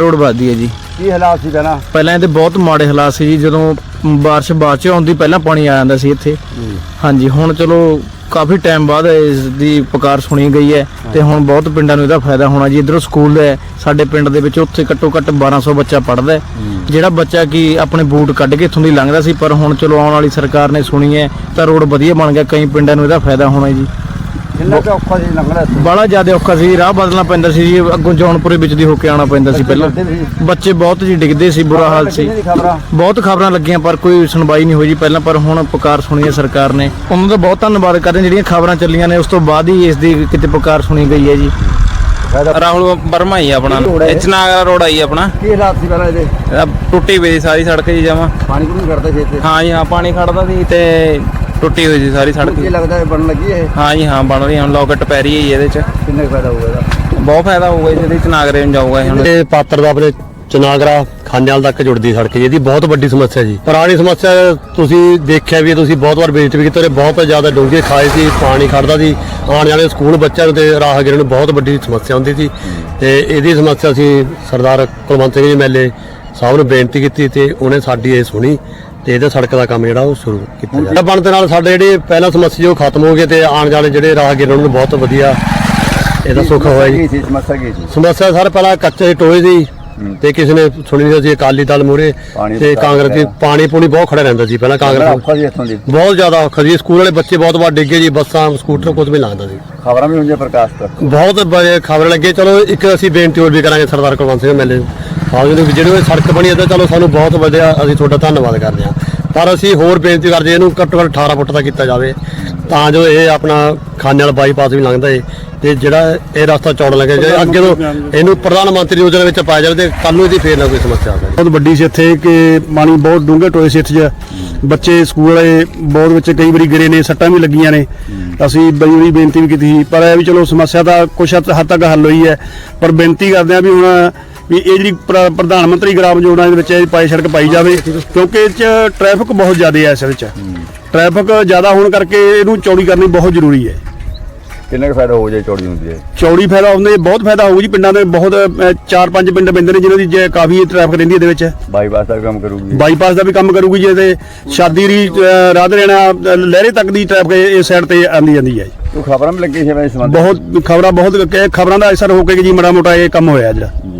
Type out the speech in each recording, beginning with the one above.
Road ਵੱਧਦੀ ਹੈ ਜੀ। ਕੀ ਹਾਲਾਤ ਸੀ ਪਹਿਲਾਂ ਪਹਿਲਾਂ ਇਹਦੇ ਬਹੁਤ ਮਾੜੇ ਹਾਲਾਤ ਸੀ ਜੀ ਜਦੋਂ ਬਾਰਿਸ਼ ਬਾਅਦ ਚ ਆਉਂਦੀ ਪਹਿਲਾਂ ਪਾਣੀ ਆ ਜਾਂਦਾ ਸੀ ਇੱਥੇ। ਹਾਂਜੀ ਹੁਣ ਚਲੋ ਕਾਫੀ ਟਾਈਮ ਬਾਅਦ ਇਸ ਦੀ ਪੁਕਾਰ ਸੁਣੀ ਗਈ ਹੈ ਤੇ ਹੁਣ ਬਹੁਤ ਪਿੰਡਾਂ ਨੂੰ ਇਹਦਾ ਫਾਇਦਾ ਹੋਣਾ ਜੀ। ਇਧਰੋਂ ਸਕੂਲ ਹੈ ਸਾਡੇ ਪਿੰਡ ਦੇ ਵਿੱਚ ਉੱਥੇ ਘੱਟੋ ਘੱਟ 1200 ਬੱਚਾ ਪੜ੍ਹਦਾ ਹੈ। ਜਿਹੜਾ ਬੱਚਾ ਕੀ ਆਪਣੇ ਬੂਟ ਕੱਢ ਕੇ ਇੱਥੋਂ ਦੀ ਲੰਘਦਾ ਸੀ ਪਰ ਹੁਣ ਚਲੋ ਆਉਣ ਵਾਲੀ ਸਰਕਾਰ ਨੇ ਸੁਣੀ ਹੈ ਤਾਂ ਰੋਡ ਵਧੀਆ ਬਣ ਗਿਆ ਕਈ ਪਿੰਡਾਂ ਨੂੰ ਇਹਦਾ ਫਾਇਦਾ ਹੋਣਾ ਜੀ। ਕਿੰਨਾ ਕੁ ਔਖਾ ਸੀ ਲੰਘਣਾ ਇੱਥੋਂ? ਬੜਾ ਜ਼ਿਆਦਾ ਔਖਾ ਸੀ ਰਾਹ ਬਦਲਣਾ ਪੈਂਦਾ ਸੀ ਜੀ ਅੱਗੋਂ ਜੌਨਪੁਰੇ ਵਿੱਚ ਦੀ ਹੋ ਕੇ ਆਉਣਾ ਪੈਂਦਾ ਸੀ ਪਹਿਲਾਂ। ਬੱਚੇ ਬਹੁਤ ਜੀ ਡਿੱਗਦੇ ਸੀ ਬੁਰਾ ਹਾਲ ਸੀ। ਬਹੁਤ ਖਬਰਾਂ ਲੱਗੀਆਂ ਪਰ ਕੋਈ ਸੁਣਵਾਈ ਨਹੀਂ ਹੋਈ ਜੀ ਪਹਿਲਾਂ ਪਰ ਹੁਣ ਪੁਕਾਰ ਸੁਣੀ ਹੈ ਸਰਕਾਰ ਨੇ। ਉਹਨਾਂ ਦਾ ਬਹੁਤ ਧੰਨਵਾਦ ਕਰਦੇ ਹਾਂ ਜਿਹੜੀਆਂ ਖਬਰਾਂ ਚੱਲੀਆਂ ਨੇ ਉਸ ਤੋਂ ਬਾਅਦ ਹੀ ਇਸ ਦੀ ਕਿਤੇ ਪੁਕਾਰ ਸੁਣੀ ਗਈ ਹੈ ਜੀ। ਰਾਹੁਲ ਵਰਮਾ ਹੀ ਆਪਣਾ? ਇਚਨਾਗਰਾ ਰੋਡ ਆਈ ਆਪਣਾ। ਕੀ ਹਾਲਾਤ ਸੀ ਪਹਿਲਾਂ ਇਹਦੇ? ਟੁੱਟੀ ਪਈ ਸੀ ਸਾਰੀ ਸੜਕ ਜੀ ਜਮਾ। ਪਾਣੀ ਕੋਈ ਕਰਦਾ ਸੀ ਇੱਥੇ? ਹਾਂ ਜੀ ਹਾਂ ਪਾਣੀ ਖੜਦਾ ਸੀ ਤੇ ਟੁੱਟੀ ਹੋਈ ਸੀ ਸਾਰੀ ਸੜਕ ਜੀ। ਲੱਗਦਾ ਬਣਨ ਲੱਗੀ ਇਹ। ਹਾਂ ਜੀ ਹਾਂ ਬਣ ਰਹੀ ਹੁਣ ਲੋਕਟ ਪੈ ਰਹੀ ਹੈ ਜੀ ਇਹਦੇ ਚ। ਕਿੰਨੇ ਕੁ ਫਾਇਦਾ ਹੋਊਗਾ ਇਹਦਾ? ਬਹੁਤ ਫਾਇਦਾ ਹੋਊਗਾ ਜੀ ਇਹਦੇ ਚਨਾਗਰੇ ਨੂੰ ਜਾਊਗਾ ਇਹ ਹੁਣ। ਇਹ ਪਾਤਰ ਦਾ ਆਪਣੇ ਚਨਾਗਰਾ ਖਾਨੇਵਾਲ ਤੱਕ ਜੁੜਦੀ ਸੜਕ ਜੀ। ਇਹਦੀ ਬਹੁਤ ਵੱਡੀ ਸਮੱਸਿਆ ਜੀ। ਪੁਰਾਣੀ ਸਮੱਸਿਆ ਤੁਸੀਂ ਦੇਖਿਆ ਵੀ ਹੈ, ਤੁਸੀਂ ਬਹੁਤ ਵਾਰ ਬੇਇੱਜ਼ਤੀ ਵੀ ਕੀਤੀ ਤੇ ਬਹੁਤ ਜ਼ਿਆਦਾ ਡੂੰਘੇ ਖਾਏ ਸੀ ਪਾਣੀ ਖੜਦਾ ਸੀ। ਆਉਣ ਵਾਲੇ ਸਕੂਲ ਬੱਚਿਆਂ ਨੂੰ ਤੇ ਰਾਹਗੀਰਾਂ ਨੂੰ ਬਹੁਤ ਵੱਡੀ ਸਮੱਸਿਆ ਹੁੰਦੀ ਸੀ। ਤੇ ਇਹਦੀ ਸਮੱਸਿਆ ਸੀ ਸਰਦਾਰ ਕੁਲਵੰਤ ਸਿੰਘ ਜੀ ਮੈਲੇ ਸਾਹਿਬ ਨੂੰ ਬੇਨਤੀ ਕੀਤੀ ਤੇ ਉਹਨੇ ਸਾਡੀ ਇਹ ਸੁਣੀ। ਤੇ ਇਹਦੇ ਸੜਕ ਦਾ ਕੰਮ ਜਿਹੜਾ ਉਹ ਸ਼ੁਰੂ ਕੀਤਾ ਬਣਨ ਦੇ ਨਾਲ ਸਾਡੇ ਜਿਹੜੇ ਪਹਿਲਾਂ ਸਮੱਸਿਆ ਉਹ ਖਤਮ ਹੋ ਗਏ ਤੇ ਆਉਣ ਵਾਲੇ ਜਿਹੜੇ ਰਾਹਗੀਰਾਂ ਨੂੰ ਬਹੁਤ ਵਧੀਆ ਇਹਦਾ ਸੁੱਖ ਹੋਇਆ ਜੀ। ਸਮੱਸਿਆ ਕੀ ਸੀ? ਸਮੱਸਿਆ ਸਰ ਪਹਿਲਾਂ ਕੱਚੇ ਟੋਏ ਸੀ ਤੇ ਕਿਸੇ ਨੇ ਸੁਣੀ ਨਹੀਂ ਸੀ ਅਕਾਲੀ ਦਲ ਪਾਣੀ ਤੇ ਦਾ ਕਾਂਗਰਸ ਦੀ। ਪਾਣੀ ਪੂਣੀ ਬਹੁਤ ਖੜਾ ਰਹਿੰਦਾ ਸੀ ਪਹਿਲਾਂ ਕਾਂਗਰਸ ਦੀ। ਬਹੁਤ ਜ਼ਿਆਦਾ ਔਖਾ ਸੀ ਸਕੂਲ ਵਾਲੇ ਬੱਚੇ ਬਹੁਤ ਵਾਰ ਡਿੱਗੇ ਜੀ ਬੱਸਾਂ ਸਕੂਟਰ ਕੁਝ ਵੀ ਲੱਗਦਾ ਸੀ। ਖਬਰਾਂ ਵੀ ਹੁੰਦੀਆਂ ਪ੍ਰਕਾਸ਼ ਪਰ ਬਹੁਤ ਖਬਰ ਲੱਗੇ ਚਲੋ ਇੱਕ ਅਸੀਂ ਬੇਨਤੀ ਹੋਰ ਵੀ ਕਰਾਂਗੇ ਸਰਦਾਰ ਕੁਲਵੰਤ ਸਿੰਘ ਮੈਲੇ ਸਾਹਿਬ ਜੀ ਜਿਹੜੀ ਉਹ ਸੜਕ ਬਣੀ ਹੈ ਤਾਂ ਚਲੋ ਸਾਨੂੰ ਬਹੁਤ ਵਧੀਆ ਅਸੀਂ ਤੁਹਾਡਾ ਧੰਨਵਾਦ ਕਰਦੇ ਹਾਂ। ਪਰ ਅਸੀਂ ਹੋਰ ਬੇਨਤੀ ਕਰਦੇ ਹਾਂ, ਇਹਨੂੰ ਘੱਟੋ ਘੱਟ 18 ਫੁੱਟ ਦਾ ਕੀਤਾ ਜਾਵੇ ਤਾਂ ਜੋ ਇਹ ਆਪਣਾ ਖਾਨੇ ਵਾਲਾ ਬਾਈਪਾਸ ਵੀ ਲੰਘਦਾ ਏ ਤੇ ਜਿਹੜਾ ਇਹ ਰਸਤਾ ਚੌੜ ਲੱਗੇ ਜੇ ਅੱਗੇ ਤੋਂ ਇਹਨੂੰ ਪ੍ਰਧਾਨ ਮੰਤਰੀ ਯੋਜਨਾ ਵਿੱਚ ਪਾਇਆ ਜਾਵੇ ਤੇ ਕੱਲ ਨੂੰ ਇਹਦੀ ਫੇਰ ਨਾ ਕੋਈ ਸਮੱਸਿਆ ਆਵੇ। ਬਹੁਤ ਵੱਡੀ ਸੀ ਇੱਥੇ ਕਿ ਪਾਣੀ ਬਹੁਤ ਡੂੰਘੇ ਟੋਏ ਸੀ ਇੱਥੇ 'ਚ। ਬੱਚੇ ਸਕੂਲ ਵਾਲੇ ਬਹੁਤ ਬੱਚੇ ਕਈ ਵਾਰੀ ਗਿਰੇ ਨੇ ਸੱਟਾਂ ਵੀ ਲੱਗੀਆਂ ਨੇ। ਅਸੀਂ ਬਈ ਵਾਰੀ ਬੇਨਤੀ ਵੀ ਕੀਤੀ ਸੀ ਪਰ ਇਹ ਵੀ ਚਲੋ ਸਮੱਸਿਆ ਤਾਂ ਕੁਛ ਹੱਦ ਹੱਦ ਤੱਕ ਹੱਲ ਹੋਈ ਹੈ। ਪਰ ਬੇਨਤੀ ਕਰਦੇ ਆ ਵੀ ਹੁਣ ਵੀ ਇਹ ਜਿਹੜੀ ਪ੍ਰ- ਪ੍ਰਧਾਨ ਮੰਤਰੀ ਗ੍ਰਾਮ ਯੋਜਨਾ ਦੇ ਵਿੱਚ ਇਹ ਪਾਈ ਸੜਕ ਪਾਈ ਜਾਵੇ ਕਿਉਂਕਿ ਇਹ 'ਚ ਟ੍ਰੈਫਿਕ ਬਹੁਤ ਜ਼ਿਆਦਾ ਹੈ ਇਸ ਵਿੱਚ। ਟ੍ਰੈਫਿਕ ਜ਼ਿਆਦਾ ਹੋਣ ਕਰਕੇ ਇਹਨੂੰ ਚੌੜੀ ਕਰਨੀ ਬਹੁਤ ਜ਼ਰੂਰੀ ਹੈ। ਕਿੰਨੇ ਕੁ ਫਾਇਦਾ ਹੋ ਜਾਏ ਚੌੜੀ ਹੁੰਦੀ ਹੈ? ਚੌੜੀ ਫਾਇਦਾ ਹੁੰਦੇ ਬਹੁਤ ਫਾਇਦਾ ਹੋਊ ਜੀ ਪਿੰਡਾਂ ਦੇ ਬਹੁਤ ਚਾਰ ਪੰਜ ਪਿੰਡ ਪੈਂਦੇ ਨੇ ਜਿਨ੍ਹਾਂ ਦੀ ਜੇ ਕਾਫੀ ਟ੍ਰੈਫਿਕ ਰਹਿੰਦੀ ਹੈ ਇਹਦੇ ਵਿੱਚ। ਬਾਈਪਾਸ ਦਾ ਵੀ ਕੰਮ ਕਰੂਗੀ। ਬਾਈਪਾਸ ਦਾ ਵੀ ਕੰਮ ਕਰੂਗੀ ਜੇ ਤੇ ਸ਼ਾਦੀ ਦੀ ਅ, ਰਾਧ ਰੇਣਾ ਲਹਿਰੇ ਤੱਕ ਦੀ ਟ੍ਰੈਫਿਕ ਇਸ ਸਾਈਡ ਤੇ ਆਂਦੀ ਜਾਂਦੀ ਹੈ। ਜੀ। ਤੂੰ ਖਬਰਾਂ ਵੀ ਲੱਗੀ ਸੀ ਇਸ ਸੰਬੰਧ। ਬਹੁਤ ਖਬਰਾਂ ਬਹੁਤ ਖਬਰਾਂ ਦਾ ਅਸਰ ਹੋ ਕੇ ਜੀ ਮੜਾ ਮੋਟਾ ਇਹ ਕੰਮ ਹੋਇਆ ਜਿਹੜਾ ਚਨਾ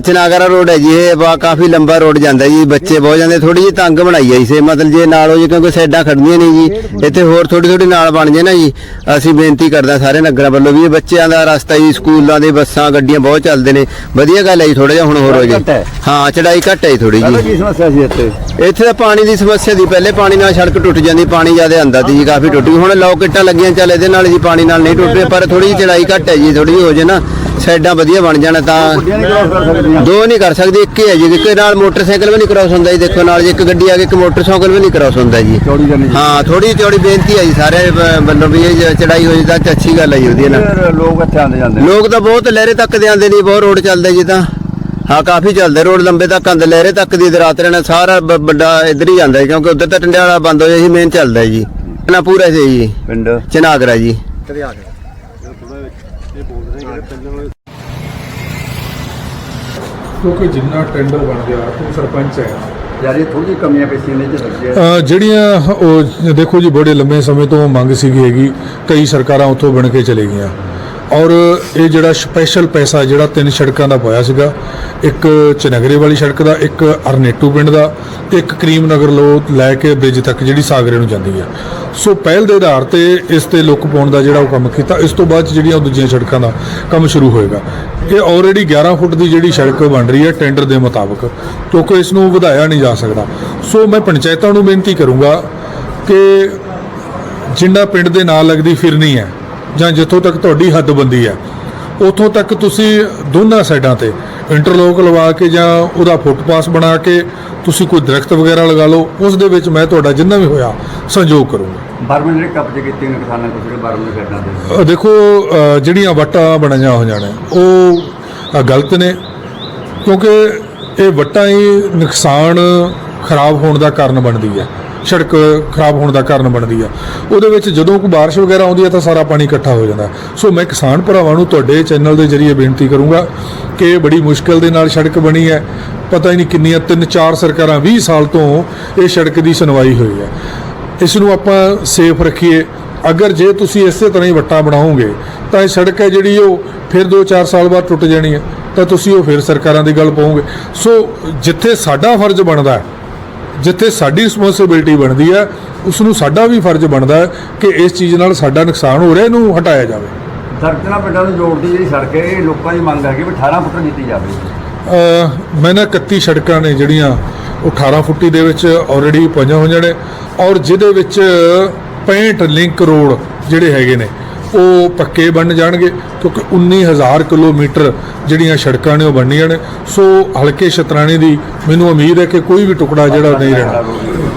ਚਨਾਗਰਾ ਰੋਡ ਹੈ ਜੀ ਇਹ ਵਾ ਕਾਫੀ ਲੰਬਾ ਰੋਡ ਜਾਂਦਾ ਜੀ ਬੱਚੇ ਬਹੁਤ ਜਾਂਦੇ ਥੋੜੀ ਜਿਹੀ ਤੰਗ ਬਣਾਈ ਆਈ ਸੇ ਮਤਲਬ ਜੇ ਨਾਲ ਹੋ ਜੇ ਕਿਉਂਕਿ ਸਾਈਡਾਂ ਖੜਦੀਆਂ ਨਹੀਂ ਜੀ ਇੱਥੇ ਹੋਰ ਥੋੜੀ ਥੋੜੀ ਨਾਲ ਬਣ ਜੇ ਨਾ ਜੀ ਅਸੀਂ ਬੇਨਤੀ ਕਰਦਾ ਸਾਰੇ ਨਗਰਾਂ ਵੱਲੋਂ ਵੀ ਇਹ ਬੱਚਿਆਂ ਦਾ ਰਸਤਾ ਜੀ ਸਕੂਲਾਂ ਦੇ ਬੱਸਾਂ ਗੱਡੀਆਂ ਬਹੁਤ ਚੱਲਦੇ ਨੇ ਵਧੀਆ ਗੱਲ ਹੈ ਜੀ ਥੋੜਾ ਜਿਹਾ ਹੁਣ ਹੋਰ ਹੋ ਜੇ। ਹੈ। ਹਾਂ ਚੜਾਈ ਘੱਟ ਹੈ ਥੋੜੀ ਜੀ। ਕੀ ਸਮੱਸਿਆ ਸੀ ਇੱਥੇ? ਇੱਥੇ ਤਾਂ ਪਾਣੀ ਦੀ ਸਮੱਸਿਆ ਦੀ ਪਹਿਲੇ ਪਾਣੀ ਨਾਲ ਸੜਕ ਟੁੱਟ ਜਾਂਦੀ ਪਾਣੀ ਜ਼ਿਆਦਾ ਆਂਦਾ ਸੀ ਜੀ ਕਾਫੀ ਟੁੱਟ ਗਈ ਹੁਣ ਲੋਕ ਇੱਟਾਂ ਲੱਗੀਆਂ ਚੱਲ ਇਹਦੇ ਨਾਲ ਜੀ ਪਾਣੀ ਨਾਲ ਨਹੀਂ ਟੁੱਟਦੇ ਪਰ ਥੋੜੀ ਜਿਹੀ ਚੜਾਈ ਘੱਟ ਹੈ ਜੀ ਥੋੜੀ ਜਿਹੀ ਹੋ ਜੇ ਨਾ ਸਾਈਡਾਂ ਵਧੀਆ ਬਣ ਜਾਣ ਤਾਂ ਦੋ ਨਹੀਂ ਕਰ ਸਕਦੇ ਇੱਕ ਹੀ ਹੈ ਜੀ ਇੱਕ ਨਾਲ ਮੋਟਰਸਾਈਕਲ ਵੀ ਨਹੀਂ ਕ੍ਰਾਸ ਹੁੰਦਾ ਜੀ ਦੇਖੋ ਨਾਲ ਜੇ ਇੱਕ ਗੱਡੀ ਆ ਗਈ ਇੱਕ ਮੋਟਰਸਾਈਕਲ ਵੀ ਨਹੀਂ ਕ੍ਰਾਸ ਹੁੰਦਾ ਜੀ। ਚੌੜੀ। ਹਾਂ ਥੋੜੀ ਚੌੜੀ ਬੇਨਤੀ ਹੈ ਜੀ ਸਾਰੇ ਬ- ਵੱਲੋਂ ਵੀ ਇਹ ਚੜਾਈ ਹੋਈ ਤਾਂ ਅੱਛੀ ਗੱਲ ਹੈ ਜੀ ਉਹਦੀ ਨਾਲ ਲੋਕ ਇੱਥੇ ਆਉਂਦੇ ਜਾਂਦੇ ਨੇ। ਲੋਕ ਤਾਂ ਬਹੁਤ ਲਹਿਰੇ ਤੱਕ ਦੇ ਆਉਂਦੇ ਨਹੀਂ ਬਹੁਤ ਰੋਡ ਚੱਲਦਾ ਜੀ ਤਾਂ। ਹਾਂ ਕਾਫੀ ਚੱਲਦਾ ਰੋਡ ਲੰਬੇ ਤੱਕ ਆਉਂਦੇ ਲਹਿਰੇ ਤੱਕ ਦੀ ਰਾਤ ਰਹਿਣਾ ਸਾਰਾ ਵੱਡਾ ਇੱਧਰ ਹੀ ਜਾਂਦਾ ਕਿਉਂਕਿ ਉੱਧਰ ਤਾਂ ਟੰਡਿਆਲਾ ਬੰਦ ਹੋ ਜਾਏ ਜੀ ਮੇਨ ਚੱਲਦਾ ਜੀ। ਨਾ ਪੂਰਾ ਸੀ ਜੀ। ਪਿੰਡ? ਚਨਾਗਰਾ ਜੀ। ਕਿਉਂਕਿ ਜਿੰਨਾ ਟੈਂਡਰ ਬਣ ਗਿਆ ਤੂੰ ਸਰਪੰਚ ਹੈ। ਯਾਰ ਇਹ ਥੋੜੀ ਕਮੀਆਂ ਪੇਸ਼ੀਆਂ ਨੇ ਚ ਲੱਗੀਆਂ ਅ, ਜਿਹੜੀਆਂ ਉਹ ਦੇਖੋ ਜੀ ਬੜੇ ਲੰਮੇ ਸਮੇਂ ਤੋਂ ਮੰਗ ਸੀਗੀ ਹੈਗੀ ਕਈ ਸਰਕਾਰਾਂ ਉੱਥੋਂ ਬਣ ਕੇ ਚਲੇ ਗਈਆਂ। ਔਰ ਇਹ ਜਿਹੜਾ ਸਪੈਸ਼ਲ ਪੈਸਾ ਜਿਹੜਾ ਤਿੰਨ ਸੜਕਾਂ ਦਾ ਪਾਇਆ ਸੀਗਾ, ਇੱਕ ਚਨਗਰੇ ਵਾਲੀ ਸੜਕ ਦਾ, ਇੱਕ ਅਰਨੇਟੂ ਪਿੰਡ ਦਾ ਤੇ ਇੱਕ ਕਰੀਮ ਨਗਰ ਲੋ ਲੈ ਕੇ ਬ੍ਰਿਜ ਤੱਕ ਜਿਹੜੀ ਸਾਗਰੇ ਨੂੰ ਜਾਂਦੀ ਹੈ ਸੋ ਪਹਿਲ ਦੇ ਆਧਾਰ ਤੇ ਇਸ ਤੇ ਲੁੱਕ ਪਾਉਣ ਦਾ ਜਿਹੜਾ ਉਹ ਕੰਮ ਕੀਤਾ, ਇਸ ਤੋਂ ਬਾਅਦ 'ਚ ਜਿਹੜੀਆਂ ਉਹ ਦੂਜੀਆਂ ਸੜਕਾਂ ਦਾ ਕੰਮ ਸ਼ੁਰੂ ਹੋਏਗਾ। ਇਹ ਆਲਰੇਡੀ 11 ਫੁੱਟ ਦੀ ਜਿਹੜੀ ਸੜਕ ਬਣ ਰਹੀ ਹੈ ਟੈਂਡਰ ਦੇ ਮੁਤਾਬਕ, ਕਿਉਂਕਿ ਇਸ ਨੂੰ ਵਧਾਇਆ ਨਹੀਂ ਜਾ ਸਕਦਾ। ਸੋ ਮੈਂ ਪੰਚਾਇਤਾਂ ਨੂੰ ਬੇਨਤੀ ਕਰੂੰਗਾ ਕਿ ਜਿੰਨਾ ਪਿੰਡ ਦੇ ਨਾਲ ਲੱਗਦੀ ਫਿਰਨੀ ਹੈ ਜਾਂ ਜਿੱਥੋਂ ਤੱਕ ਤੁਹਾਡੀ ਹੱਦਬੰਦੀ ਹੈ ਉਥੋਂ ਤੱਕ ਤੁਸੀਂ ਦੋਨਾਂ ਸਾਈਡਾਂ ਤੇ ਇੰਟਰਲੋਕ ਲਵਾ ਕੇ ਜਾਂ ਉਹਦਾ ਫੁੱਟਪਾਸ ਬਣਾ ਕੇ ਤੁਸੀਂ ਕੋਈ ਦਰਖਤ ਵਗੈਰਾ ਲਗਾ ਲਓ ਉਸ ਦੇ ਵਿੱਚ ਮੈਂ ਤੁਹਾਡਾ ਜਿੰਨਾ ਵੀ ਹੋਇਆ ਸਹਿਯੋਗ ਕਰੂੰਗਾ। ਬਰਮਨ ਜਿਹੜੇ ਕਬਜ਼ੇ ਕੀਤੇ ਨੇ ਕਿਸਾਨਾਂ ਕੋਲ ਜਿਹੜੇ ਬਰਮਨ ਖੇਡਾਂ ਦੇ। ਦੇਖੋ ਜਿਹੜੀਆਂ ਵੱਟਾਂ ਬਣਾਈਆਂ ਹੋ ਜਾਣ ਉਹ ਗਲਤ ਨੇ ਕਿਉਂਕਿ ਇਹ ਵੱਟਾਂ ਹੀ ਨੁਕਸਾਨ ਖਰਾਬ ਹੋਣ ਦਾ ਕਾਰਨ ਬਣਦੀ ਹੈ। ਸੜਕ ਖਰਾਬ ਹੋਣ ਦਾ ਕਾਰਨ ਬਣਦੀ ਆ। ਉਹਦੇ ਵਿੱਚ ਜਦੋਂ ਕੋਈ ਬਾਰਿਸ਼ ਵਗੈਰਾ ਆਉਂਦੀ ਹੈ ਤਾਂ ਸਾਰਾ ਪਾਣੀ ਇਕੱਠਾ ਹੋ ਜਾਂਦਾ। ਸੋ ਮੈਂ ਕਿਸਾਨ ਭਰਾਵਾਂ ਨੂੰ ਤੁਹਾਡੇ ਚੈਨਲ ਦੇ ਜ਼ਰੀਏ ਬੇਨਤੀ ਕਰੂੰਗਾ ਕਿ ਬੜੀ ਮੁਸ਼ਕਲ ਦੇ ਨਾਲ ਸੜਕ ਬਣੀ ਹੈ। ਪਤਾ ਹੀ ਨਹੀਂ ਕਿੰਨੀਆਂ, ਤਿੰਨ, ਚਾਰ ਸਰਕਾਰਾਂ 20 ਸਾਲ ਤੋਂ ਇਹ ਸੜਕ ਦੀ ਸੁਣਵਾਈ ਹੋਈ ਹੈ। ਇਸ ਨੂੰ ਆਪਾਂ ਸੇਫ ਰੱਖੀਏ। ਅਗਰ ਜੇ ਤੁਸੀਂ ਇਸੇ ਤਰ੍ਹਾਂ ਹੀ ਵੱਟਾ ਬਣਾਓਗੇ, ਤਾਂ ਇਹ ਸੜਕ ਹੈ ਜਿਹੜੀ ਉਹ ਫਿਰ 2-4 ਸਾਲ ਬਾਅਦ ਟੁੱਟ ਜਾਣੀ ਹੈ। ਤਾਂ ਤੁਸੀਂ ਉਹ ਫਿਰ ਸਰਕਾਰਾਂ ਦੀ ਗੱਲ ਪਾਓਗੇ। ਸੋ ਜਿੱਥੇ ਸਾਡਾ ਫਰਜ਼ ਬਣਦਾ ਹੈ ਜਿੱਥੇ ਸਾਡੀ ਰਿਸਪੌਂਸਿਬਿਲਟੀ ਬਣਦੀ ਹੈ ਉਸ ਨੂੰ ਸਾਡਾ ਵੀ ਫਰਜ਼ ਬਣਦਾ ਹੈ ਕਿ ਇਸ ਚੀਜ਼ ਨਾਲ ਸਾਡਾ ਨੁਕਸਾਨ ਹੋ ਰਿਹਾ ਇਹਨੂੰ ਹਟਾਇਆ ਜਾਵੇ। ਦਰਜਨਾ ਪਿੰਡਾਂ ਨੂੰ ਜੋੜਦੀ ਜਿਹੜੀ ਸੜਕ ਹੈ ਇਹ ਲੋਕਾਂ ਦੀ ਮੰਗ ਹੈ ਕਿ ਵੀ 18 ਫੁੱਟ ਕੀਤੀ ਜਾਵੇ। ਅ, ਮੈਂ ਨਾ 31 ਸੜਕਾਂ ਨੇ ਜਿਹੜੀਆਂ ਉਹ 18 ਫੁੱਟੀ ਦੇ ਵਿੱਚ ਆਲਰੇਡੀ ਪਈਆਂ ਹੋਈਆਂ ਨੇ ਔਰ ਜਿਹਦੇ ਵਿੱਚ 65 ਲਿੰਕ ਰੋਡ ਜਿਹੜੇ ਹੈਗੇ ਨੇ ਉਹ ਪੱਕੇ ਬਣ ਜਾਣਗੇ ਕਿਉਂਕਿ 19000 ਕਿਲੋਮੀਟਰ ਜਿਹੜੀਆਂ ਸੜਕਾਂ ਨੇ ਉਹ ਬਣਨੀਆਂ ਨੇ। ਸੋ ਹਲਕੇ ਸ਼ਤਰਾਣੇ ਦੀ ਮੈਨੂੰ ਉਮੀਦ ਹੈ ਕਿ ਕੋਈ ਵੀ ਟੁਕੜਾ ਜਿਹੜਾ ਨਹੀਂ ਰਹਿਣਾ।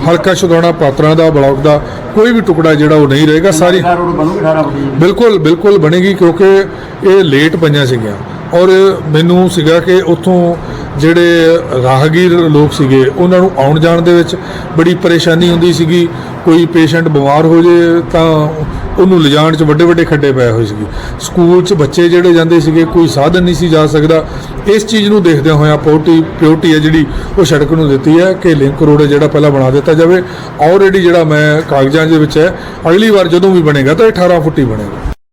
ਹਲਕਾ ਸ਼ਤਰਾਣਾ ਪਾਤਰਾਂ ਦਾ ਬਲਾਕ ਦਾ ਕੋਈ ਵੀ ਟੁਕੜਾ ਜਿਹੜਾ ਉਹ ਨਹੀਂ ਰਹੇਗਾ। ਸਾਰੀ ਸਾਰੀ ਰੋਡ ਬਣੂਗੀ 18 ਫੁੱਟ ਦੀ। ਬਿਲਕੁਲ ਬਿਲਕੁਲ ਬਣੇਗੀ ਕਿਉਂਕਿ ਇਹ ਲੇਟ ਪਈਆਂ ਸੀਗੀਆਂ। ਔਰ ਮੈਨੂੰ ਸੀਗਾ ਕਿ ਉੱਥੋਂ ਜਿਹੜੇ ਰਾਹਗੀਰ ਲੋਕ ਸੀਗੇ, ਉਹਨਾਂ ਨੂੰ ਆਉਣ ਜਾਣ ਦੇ ਵਿੱਚ ਬੜੀ ਪਰੇਸ਼ਾਨੀ ਹੁੰਦੀ ਸੀਗੀ। ਕੋਈ ਪੇਸ਼ੈਂਟ ਬਿਮਾਰ ਹੋ ਜੇ ਤਾਂ ਉਹਨੂੰ ਲਿਜਾਣ 'ਚ ਵੱਡੇ ਵੱਡੇ ਖੱਡੇ ਪਏ ਹੋਏ ਸੀਗੇ। ਸਕੂਲ 'ਚ ਬੱਚੇ ਜਿਹੜੇ ਜਾਂਦੇ ਸੀਗੇ, ਕੋਈ ਸਾਧਨ ਨਹੀਂ ਸੀ ਜਾ ਸਕਦਾ। ਇਸ ਚੀਜ਼ ਨੂੰ ਦੇਖਦਿਆਂ ਹੋਇਆਂ ਪਿਓਰਟੀ ਪਿਓਰਟੀ ਹੈ ਜਿਹੜੀ, ਉਹ ਸੜਕ ਨੂੰ ਦਿੱਤੀ ਹੈ ਕਿ ਲਿੰਕ ਰੋਡ ਹੈ ਜਿਹੜਾ ਪਹਿਲਾਂ ਬਣਾ ਦਿੱਤਾ ਜਾਵੇ। ਆਲਰੇਡੀ ਜਿਹੜਾ ਮੈਂ ਕਾਗਜ਼ਾਂ ਦੇ ਵਿੱਚ ਹੈ, ਅਗਲੀ ਵਾਰ ਜਦੋਂ ਵੀ ਬਣੇਗਾ ਤਾਂ ਇਹ 18 ਫੁੱਟੀ ਬਣੇਗਾ।